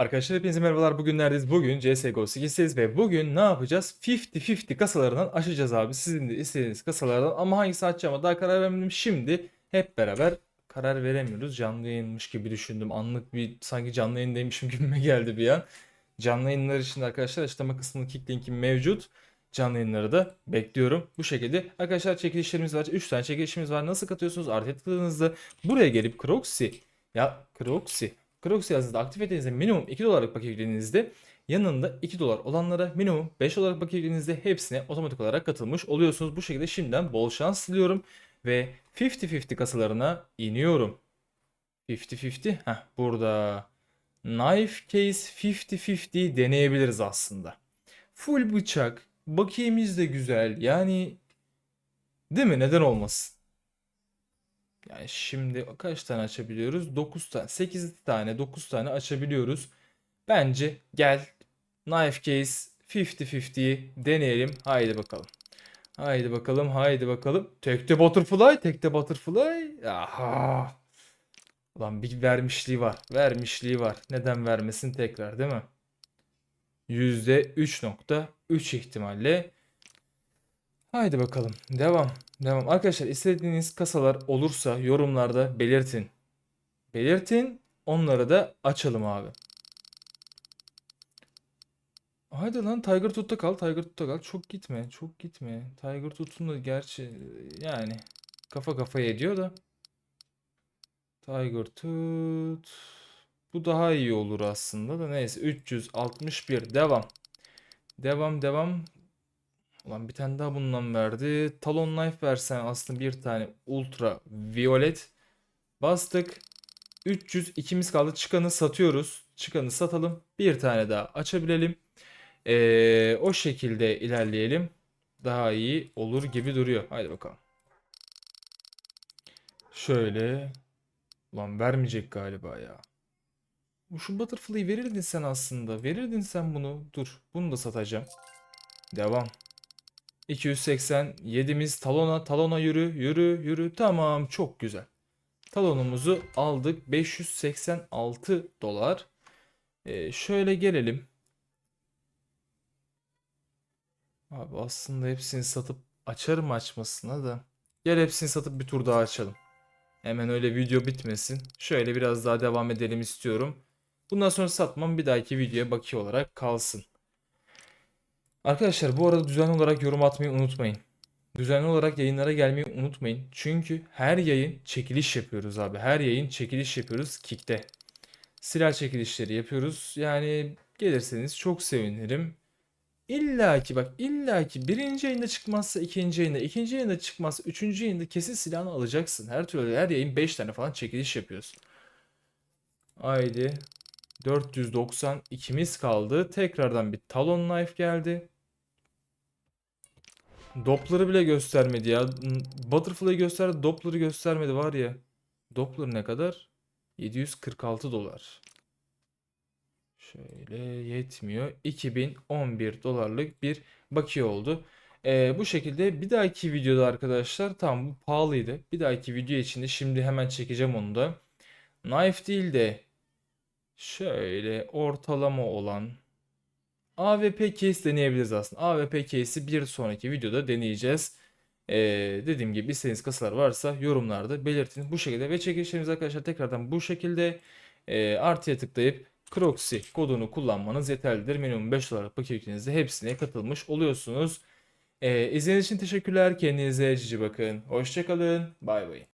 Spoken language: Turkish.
Arkadaşlar hepinize merhabalar. Bugün neredeyiz? Bugün CSGO 8'deyiz ve bugün ne yapacağız? 50-50 kasalarından açacağız abi. Sizin de istediğiniz kasalardan ama hangisi açacağıma daha karar vermedim. Şimdi hep beraber karar veremiyoruz. Canlı yayınmış gibi düşündüm. Anlık bir sanki canlı yayındaymışım gibime geldi bir an. Canlı yayınlar için arkadaşlar açıklama kısmında kick linki mevcut. Canlı yayınları da bekliyorum. Bu şekilde arkadaşlar çekilişlerimiz var. 3 tane çekilişimiz var. Nasıl katıyorsunuz? Artı tıkladığınızda buraya gelip Croxy ya Croxy Crocs yazdığınızda aktif ettiğinizde minimum 2 dolarlık paket yüklediğinizde yanında 2 dolar olanlara minimum 5 dolarlık paket yüklediğinizde hepsine otomatik olarak katılmış oluyorsunuz. Bu şekilde şimdiden bol şans diliyorum ve 50-50 kasalarına iniyorum. 50-50 heh burada knife case 50-50 deneyebiliriz aslında. Full bıçak bakiyemiz de güzel yani değil mi neden olmasın? Yani şimdi kaç tane açabiliyoruz? 9 tane, 8 tane, 9 tane açabiliyoruz. Bence gel knife case 50-50'yi deneyelim. Haydi bakalım. Haydi bakalım, haydi bakalım. Tekte butterfly, tekte butterfly. Aha. Ulan bir vermişliği var. Vermişliği var. Neden vermesin tekrar değil mi? %3.3 ihtimalle. Haydi bakalım. Devam. Devam. Arkadaşlar istediğiniz kasalar olursa yorumlarda belirtin. Belirtin. Onları da açalım abi. Haydi lan Tiger Tooth'ta kal. Tiger Tooth'ta kal. Çok gitme. Çok gitme. Tiger Tooth'un da gerçi yani kafa kafaya ediyor da. Tiger Tooth. Bu daha iyi olur aslında da neyse. 361 devam. Devam devam. Ulan bir tane daha bundan verdi. Talon Knife versen aslında bir tane Ultra Violet. Bastık. 300 ikimiz kaldı. Çıkanı satıyoruz. Çıkanı satalım. Bir tane daha açabilelim. Ee, o şekilde ilerleyelim. Daha iyi olur gibi duruyor. Haydi bakalım. Şöyle. Ulan vermeyecek galiba ya. Şu Butterfly'yi verirdin sen aslında. Verirdin sen bunu. Dur. Bunu da satacağım. Devam. 287'miz talona talona yürü yürü yürü tamam çok güzel. Talonumuzu aldık 586 dolar. Ee, şöyle gelelim. Abi aslında hepsini satıp açarım açmasına da. Gel hepsini satıp bir tur daha açalım. Hemen öyle video bitmesin. Şöyle biraz daha devam edelim istiyorum. Bundan sonra satmam bir dahaki videoya bakıyor olarak kalsın. Arkadaşlar bu arada düzenli olarak yorum atmayı unutmayın. Düzenli olarak yayınlara gelmeyi unutmayın. Çünkü her yayın çekiliş yapıyoruz abi. Her yayın çekiliş yapıyoruz Kick'te. Silah çekilişleri yapıyoruz. Yani gelirseniz çok sevinirim. İlla ki bak illa ki birinci yayında çıkmazsa ikinci yayında, ikinci yayında çıkmazsa üçüncü yayında kesin silahını alacaksın. Her türlü her yayın 5 tane falan çekiliş yapıyoruz. Haydi. 492'miz kaldı. Tekrardan bir Talon Knife geldi. Doppler'ı bile göstermedi ya. Butterfly'ı gösterdi, Doppler'ı göstermedi var ya. Doppler ne kadar? 746 dolar. Şöyle yetmiyor. 2011 dolarlık bir bakiye oldu. Ee, bu şekilde bir dahaki videoda arkadaşlar tam bu pahalıydı. Bir dahaki video içinde şimdi hemen çekeceğim onu da. Knife değil de şöyle ortalama olan AWP case deneyebiliriz aslında. AWP case'i bir sonraki videoda deneyeceğiz. Ee, dediğim gibi istediğiniz kasalar varsa yorumlarda belirtin. Bu şekilde ve çekilişlerimiz arkadaşlar tekrardan bu şekilde e, artıya tıklayıp Croxy kodunu kullanmanız yeterlidir. Minimum 5 dolar paketinizde hepsine katılmış oluyorsunuz. Ee, izlediğiniz için teşekkürler. Kendinize cici bakın. Hoşçakalın. Bay bay.